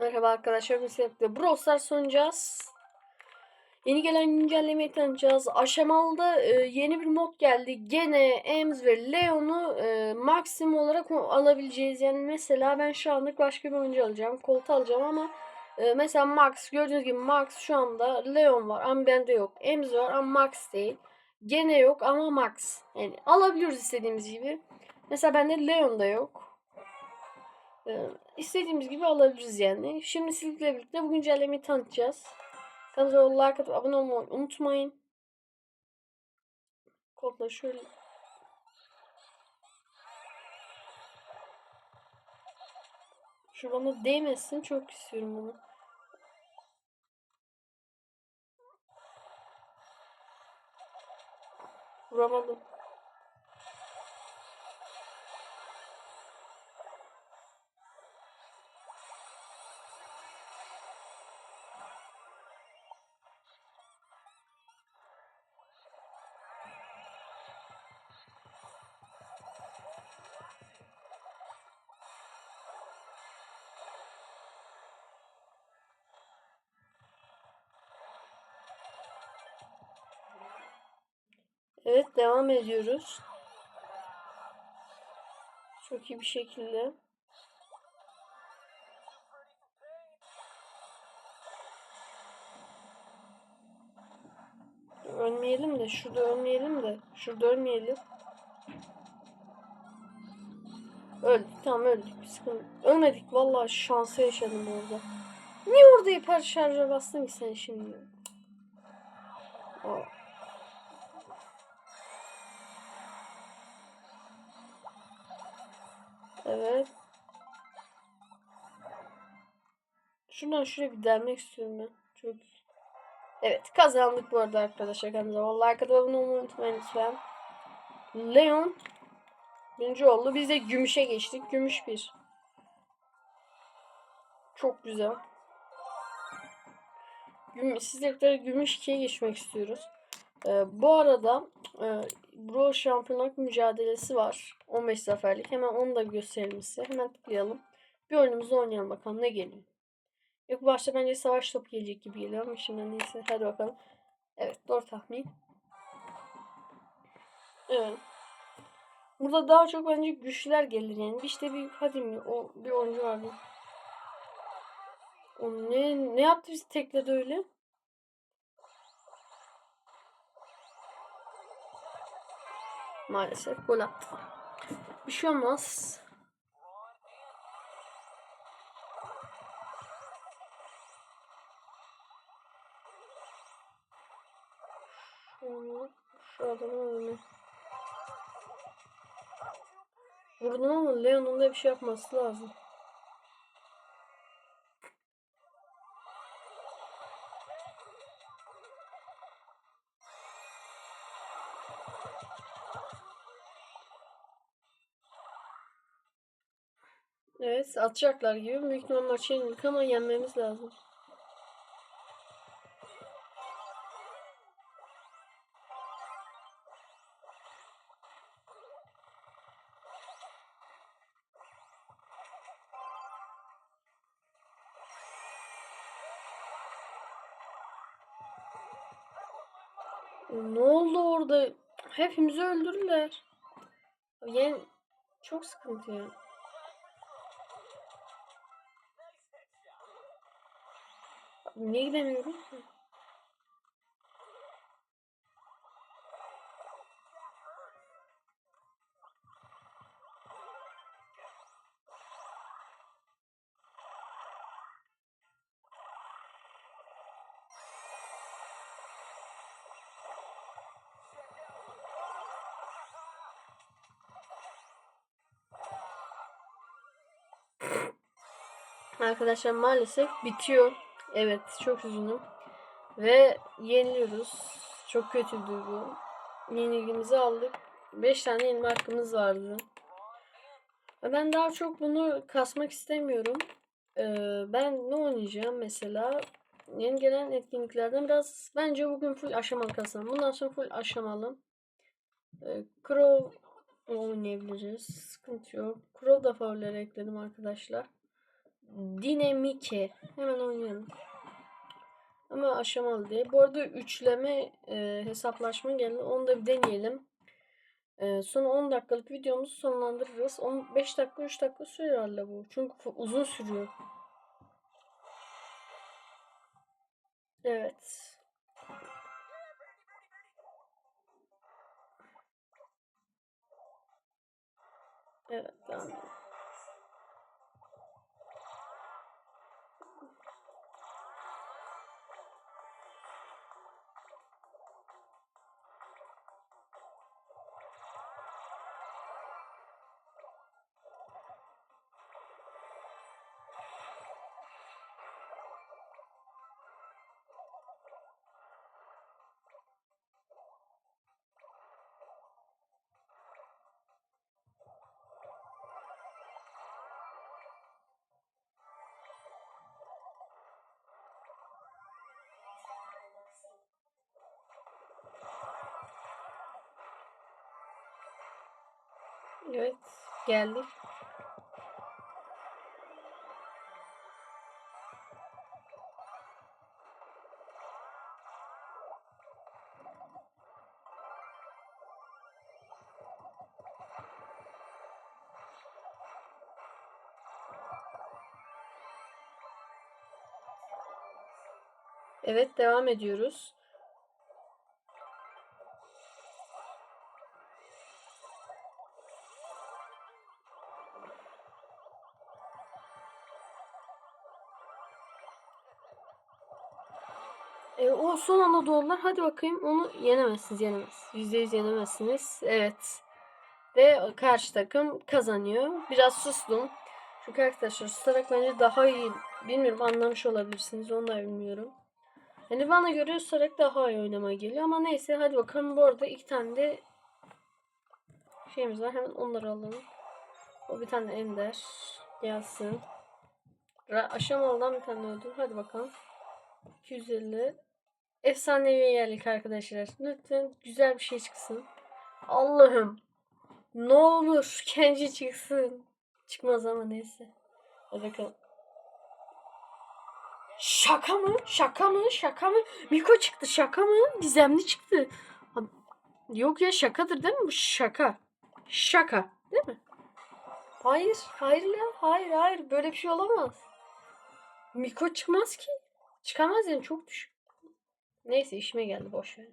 Merhaba arkadaşlar, biz birlikte Brawl Stars. Yeni gelen güncellemeyi tanıyacağız. Aşamalıda e, yeni bir mod geldi. Gene Ems ve Leon'u e, maksimum olarak alabileceğiz. Yani mesela ben şu anlık başka bir oyuncu alacağım. Colt alacağım ama e, mesela Max gördüğünüz gibi Max şu anda Leon var ama bende yok. Ems var ama Max değil. Gene yok ama Max. Yani alabiliyoruz istediğimiz gibi. Mesela bende Leon da yok. Ee, istediğimiz gibi alabiliriz yani. Şimdi sizlerle birlikte bu güncellemeyi tanıtacağız. Kanalımıza like atıp abone olmayı unutmayın. Kodla şöyle Şu bana değmesin çok istiyorum bunu. Vuramadım. Evet devam ediyoruz. Çok iyi bir şekilde. Ölmeyelim de şurada ölmeyelim de şurada ölmeyelim. Öldük tamam öldük bir sıkıntı. Ölmedik vallahi şansı yaşadım orada. Niye orada hiper şarja bastın ki sen şimdi? Aa. Evet. Şuradan şuraya bir delmek istiyorum ben. Çok Evet kazandık bu arada arkadaşlar kanalımıza. Vallahi arkada abone olmayı unutmayın lütfen. Leon birinci oldu. Biz de gümüşe geçtik. Gümüş bir. Çok güzel. Güm Sizlerle gümüş 2'ye geçmek istiyoruz. Ee, bu arada e, Bro şampiyonluk mücadelesi var. 15 zaferlik. Hemen onu da gösterelim size. Hemen tıklayalım. Bir oyunumuzu oynayalım bakalım ne geliyor. İlk başta bence savaş topu gelecek gibi geliyor ama şimdi neyse hadi bakalım. Evet doğru tahmin. Evet. Burada daha çok bence güçlüler gelir yani. İşte bir hadi mi o bir oyuncu vardı. O ne ne yaptı bizi tekledi öyle? Maalesef gol attı. Bir şey olmaz. Şu, şu adamı öyle. Vurdum ama Leon'un da bir şey yapması lazım. Evet atacaklar gibi. Büyük ihtimal maçı yenildik ama yenmemiz lazım. Ne oldu orada? Hepimizi öldürdüler. Yani çok sıkıntı ya. Niye gidemiyorum? Arkadaşlar maalesef bitiyor. Evet çok üzgünüm. Ve yeniliyoruz. Çok kötüydü bu. Yenilgimizi aldık. 5 tane yenilme hakkımız vardı. Ben daha çok bunu kasmak istemiyorum. Ee, ben ne oynayacağım mesela? Yeni gelen etkinliklerden biraz bence bugün full aşamalı kasalım. Bundan sonra full aşamalı. Ee, Crow oynayabiliriz. Sıkıntı yok. Crow da favorilere ekledim arkadaşlar. Dinamike. Hemen oynayalım. Ama aşamalı değil. Bu arada üçleme e, hesaplaşma geldi. Onu da bir deneyelim. E, sonra 10 dakikalık videomuzu sonlandırırız. 15 dakika 3 dakika sürer herhalde bu. Çünkü uzun sürüyor. Evet. Evet devam Evet geldik. Evet devam ediyoruz. Son anda. Hadi bakayım onu yenemezsiniz yenemez. %100 yenemezsiniz. Evet. Ve karşı takım kazanıyor. Biraz sustum. Çünkü arkadaşlar susarak bence daha iyi bilmiyorum anlamış olabilirsiniz. Onu da bilmiyorum. Yani bana göre susarak daha iyi oynamaya geliyor. Ama neyse hadi bakalım. Bu arada iki tane de şeyimiz var. Hemen onları alalım. O bir tane ender. Gelsin. Aşamalıdan bir tane ödül. Hadi bakalım. 250. Efsaneviye geldik arkadaşlar. Lütfen güzel bir şey çıksın. Allah'ım. Ne olur Kenji çıksın. Çıkmaz ama neyse. Hadi bakalım. Şaka mı? Şaka mı? Şaka mı? Miko çıktı. Şaka mı? Gizemli çıktı. Yok ya şakadır değil mi bu? Şaka. Şaka. Değil mi? Hayır. Hayır ya. Hayır hayır. Böyle bir şey olamaz. Miko çıkmaz ki. Çıkamaz yani çok düşük. Neyse işime geldi boş ver.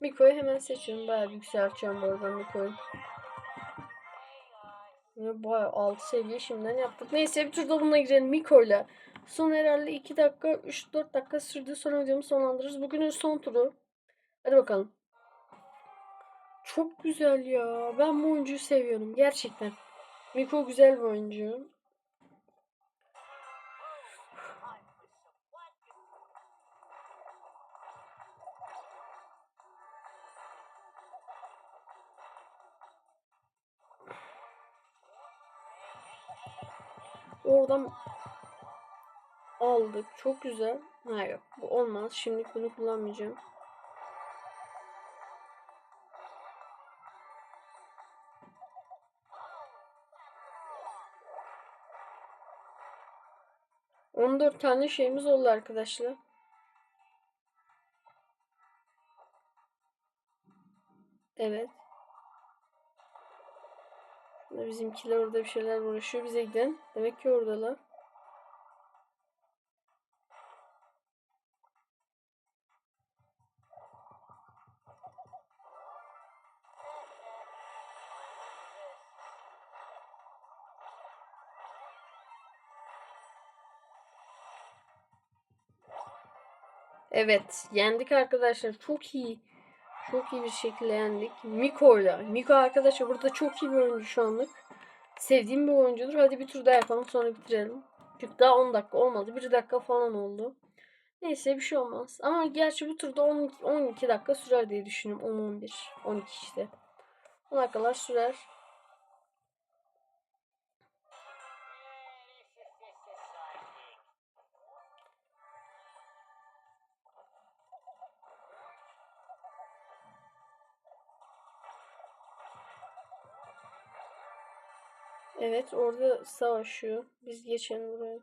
Miko'yu hemen seçiyorum. Bayağı yükseltiyorum arada Miko'yu. Ya Bayağı 6 seviye şimdiden yaptık. Neyse bir turda bununla girelim Miko'yla. Son herhalde 2 dakika 3-4 dakika sürdü. Sonra videomu sonlandırırız. Bugünün son turu. Hadi bakalım. Çok güzel ya. Ben bu oyuncuyu seviyorum. Gerçekten. Miko güzel bir oyuncu. Oradan aldık. Çok güzel. Hayır bu olmaz. Şimdilik bunu kullanmayacağım. On dört tane şeyimiz oldu arkadaşlar. Evet. Bizimkiler orada bir şeyler uğraşıyor. Bize gidelim. Demek ki oradalar. Evet, yendik arkadaşlar. Çok iyi. Çok iyi bir şekilde yendik. Miko'yla. Miko arkadaşlar burada çok iyi bir oyuncu şu anlık. Sevdiğim bir oyuncudur. Hadi bir tur daha yapalım sonra bitirelim. Çünkü daha 10 dakika olmadı. 1 dakika falan oldu. Neyse bir şey olmaz. Ama gerçi bu turda 12, 12 dakika sürer diye düşünüyorum. 10, 11, 12 işte. 10 dakikalar sürer. Evet orada savaşıyor. Biz geçelim buraya.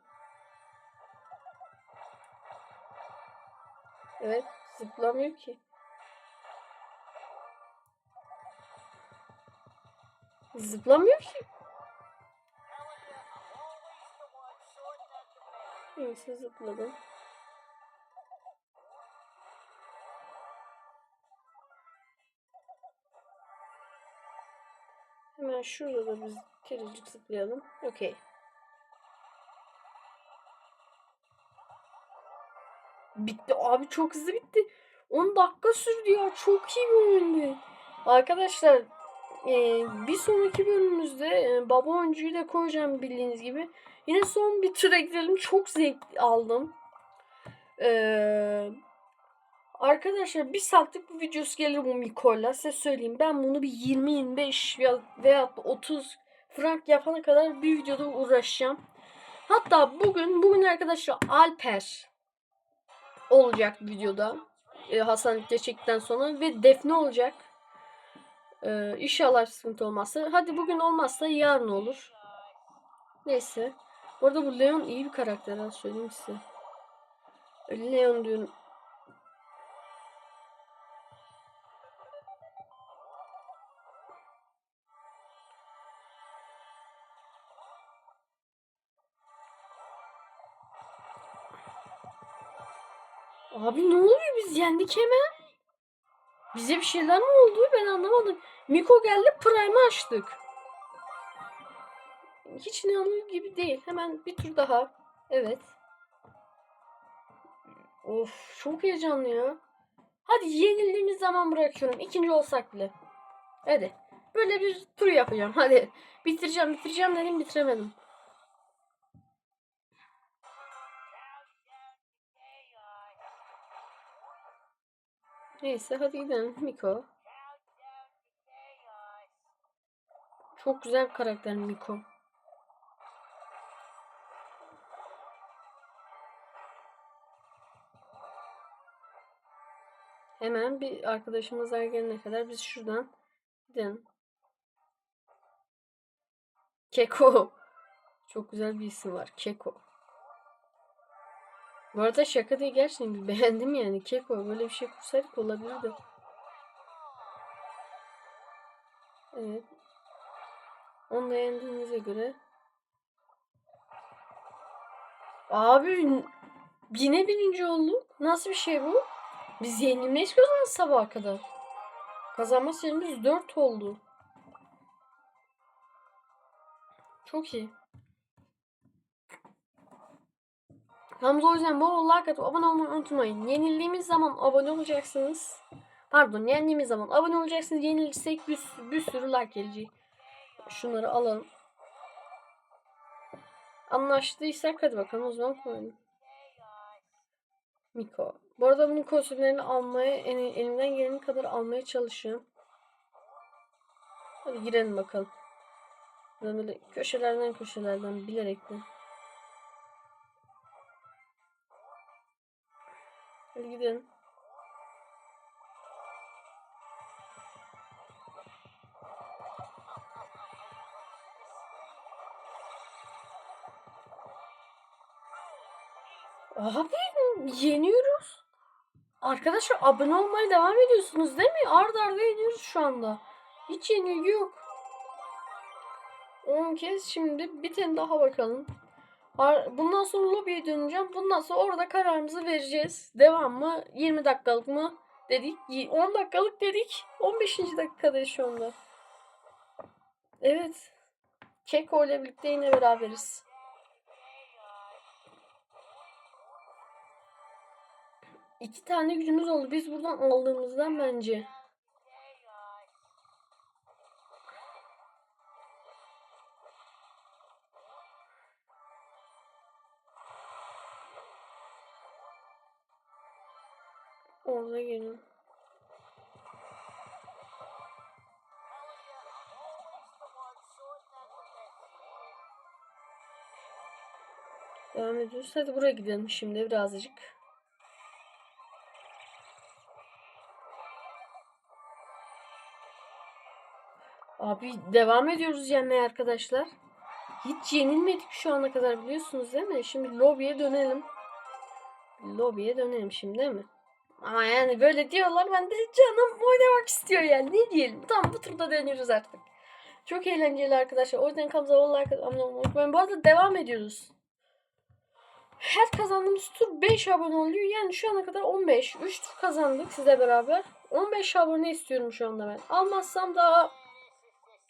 Evet zıplamıyor ki. Zıplamıyor ki. Neyse zıpladım. Hemen şurada da biz kerecik zıplayalım. Okey. Bitti. Abi çok hızlı bitti. 10 dakika sürdü ya. Çok iyi bir oyundu. Arkadaşlar e, bir sonraki bölümümüzde e, baba oyuncuyu da koyacağım bildiğiniz gibi. Yine son bir tura gidelim. Çok zevk aldım. Eee Arkadaşlar bir saatlik bir videosu gelir bu Miko'yla. Size söyleyeyim. Ben bunu bir 20-25 veya, veya da 30 frank yapana kadar bir videoda uğraşacağım. Hatta bugün bugün arkadaşlar Alper olacak videoda. Ee, Hasan geçtikten sonra ve Defne olacak. Ee, inşallah sıkıntı olmazsa. Hadi bugün olmazsa yarın olur. Neyse. Bu arada bu Leon iyi bir karakter. Söyleyeyim size. Leon diyorum. Yendik hemen. Bize bir şeyler mi oldu ben anlamadım. Miko geldi Prime açtık. Hiç inanılır gibi değil. Hemen bir tur daha. Evet. Of çok heyecanlı ya. Hadi yenildiğimiz zaman bırakıyorum. İkinci olsak bile. Hadi. Böyle bir tur yapacağım. Hadi. Bitireceğim bitireceğim dedim bitiremedim. Neyse hadi gidelim Miko. Çok güzel bir karakter Miko. Hemen bir arkadaşımızlar gelene kadar biz şuradan gidelim. Keko. Çok güzel bir isim var. Keko. Bu arada şaka değil gerçekten beğendim yani. Keko böyle bir şey kursaydık olabilirdi. Evet. Onu da yendiğinize göre. Abi yine birinci olduk. Nasıl bir şey bu? Biz yenilmeyiz ki o zaman sabaha kadar. Kazanma sayımız 4 oldu. Çok iyi. Kanalımıza o yüzden bol like atıp abone olmayı unutmayın. Yenildiğimiz zaman abone olacaksınız. Pardon yendiğimiz zaman abone olacaksınız. Yenilirsek bir, bir sürü like gelecek. Şunları alalım. Anlaştıysak hadi bakalım o zaman koyalım. Miko. Bu arada bunun kostümlerini almaya en- elimden geleni kadar almaya çalışıyorum. Hadi girelim bakalım. Buradan Böyle köşelerden köşelerden bilerekten. Hadi gidelim. Abi yeniyoruz. Arkadaşlar abone olmaya devam ediyorsunuz değil mi? Arda arda yeniyoruz şu anda. Hiç yenilgi yok. 10 kez şimdi bir tane daha bakalım. Bundan sonra lobiye döneceğim. Bundan sonra orada kararımızı vereceğiz. Devam mı? 20 dakikalık mı? Dedik. Y- 10 dakikalık dedik. 15. dakikadayız şu anda. Evet. Keko ile birlikte yine beraberiz. İki tane gücümüz oldu. Biz buradan aldığımızdan bence. Orada gelin. Devam ediyoruz. Hadi buraya gidelim şimdi birazcık. Abi devam ediyoruz yenmeye arkadaşlar. hiç yenilmedik şu ana kadar biliyorsunuz değil mi? Şimdi lobiye dönelim. Lobiye dönelim şimdi değil mi? Ama yani böyle diyorlar ben de canım oynamak istiyor yani ne diyelim. Tamam bu turda dönüyoruz artık. Çok eğlenceli arkadaşlar. O yüzden kanalımıza vallahi abone olmayı unutmayın. Bu arada devam ediyoruz. Her kazandığımız tur 5 abone oluyor. Yani şu ana kadar 15. 3 tur kazandık sizle beraber. 15 abone istiyorum şu anda ben. Almazsam daha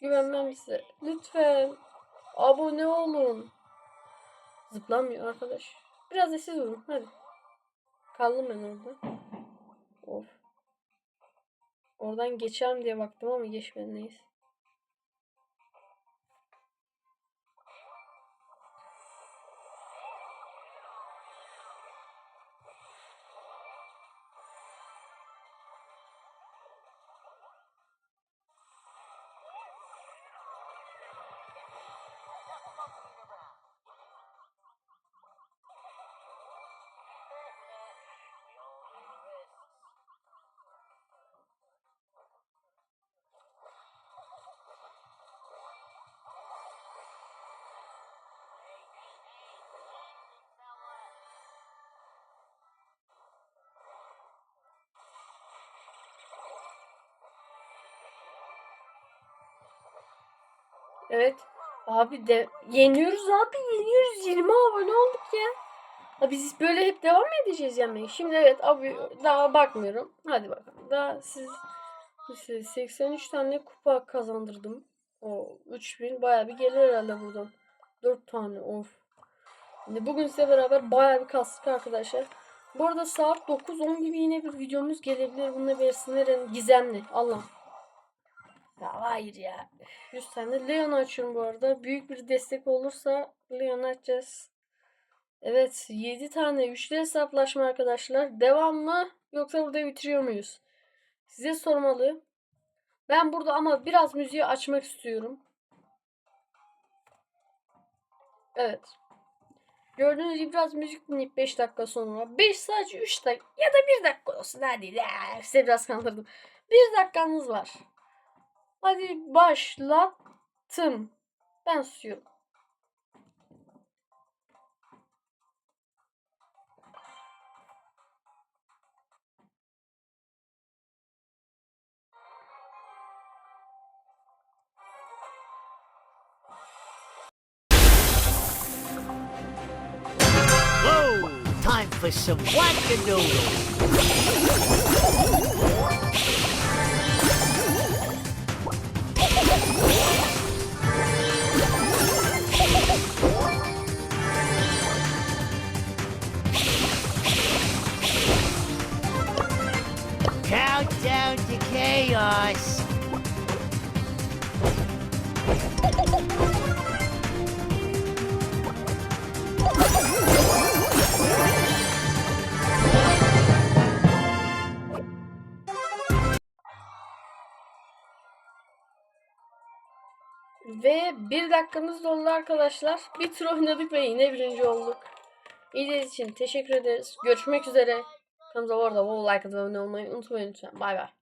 güvenmem size. Lütfen abone olun. Zıplamıyor arkadaş. Biraz da siz vurun. Hadi. Kaldım ben orada. Of. Oradan geçerim diye baktım ama geçmedi neyse. Evet. Abi de yeniyoruz abi yeniyoruz 20 abone olduk ya. Ha biz böyle hep devam mı edeceğiz yani? Şimdi evet abi daha bakmıyorum. Hadi bakalım. Daha siz siz 83 tane kupa kazandırdım. O 3000 bayağı bir gelir herhalde buradan. 4 tane of. Şimdi bugün size beraber bayağı bir kastık arkadaşlar. Bu arada saat 9-10 gibi yine bir videomuz gelebilir. Bununla bir gizemli. Allah. Ya hayır ya. 100 tane Leon açıyorum bu arada. Büyük bir destek olursa Leon açacağız. Evet 7 tane üçlü hesaplaşma arkadaşlar. Devam mı yoksa burada bitiriyor muyuz? Size sormalı. Ben burada ama biraz müziği açmak istiyorum. Evet. Gördüğünüz gibi biraz müzik dinleyip 5 dakika sonra. 5 sadece 3 dakika ya da 1 dakika olsun hadi. Size biraz kandırdım. 1 dakikanız var. Hadi başlattım. Ben susuyorum. Whoa! Time for some wackadoodle. Countdown to chaos. Ve bir dakikamız doldu arkadaşlar. Bir tur oynadık ve yine birinci olduk. İzlediğiniz için teşekkür ederiz. Görüşmek üzere. Kanalımıza bu arada bol like olmayı unutmayın lütfen. Bay bay.